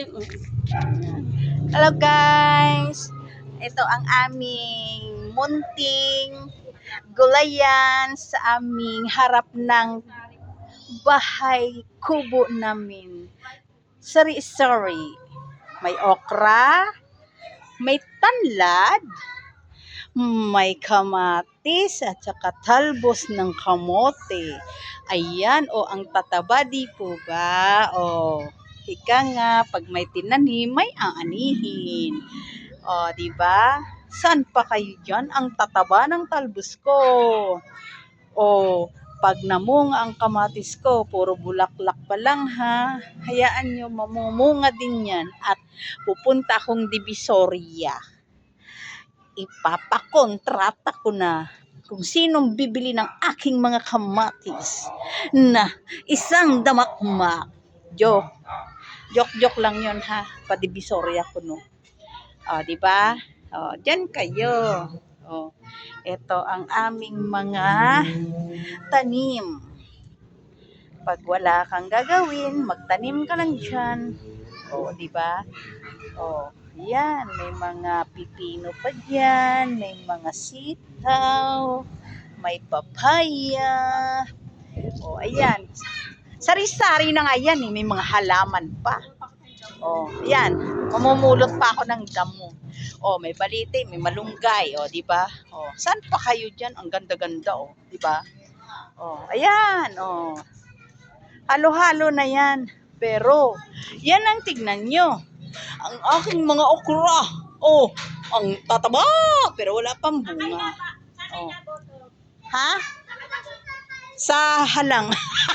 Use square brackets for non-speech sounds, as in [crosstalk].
Hello guys! Ito ang aming munting gulayan sa aming harap ng bahay kubo namin. Sari-sari. May okra, may tanlad, may kamatis at saka talbos ng kamote. Ayan, o ang tataba di po ba? O, ika nga, pag may tinanim, may aanihin. O, di ba? Saan pa kayo dyan? Ang tataba ng talbos ko. O, pag namunga ang kamatis ko, puro bulaklak pa lang ha. Hayaan nyo, mamumunga din yan. At pupunta akong Divisoria ipapakontrata ko na kung sinong bibili ng aking mga kamatis na isang damakmak. Joke. Joke-joke lang yon ha. Padivisoria ko no. O, di ba? O, dyan kayo. O, ito ang aming mga tanim. Pag wala kang gagawin, magtanim ka lang dyan. O, di ba? O, yan. May mga pipino pa dyan. May mga sitaw. May papaya. O, ayan. Sari-sari na nga yan eh. May mga halaman pa. O, ayan. Mamumulot pa ako ng damo. O, may balite, may malunggay. O, di ba? O, saan pa kayo dyan? Ang ganda-ganda, o. Di ba? O, ayan. O. Halo-halo na yan. Pero, yan ang tignan nyo. Ang aking mga okra. Oh, ang tataba. Pero wala pang bunga. Oh. Ha? Sa halang. [laughs]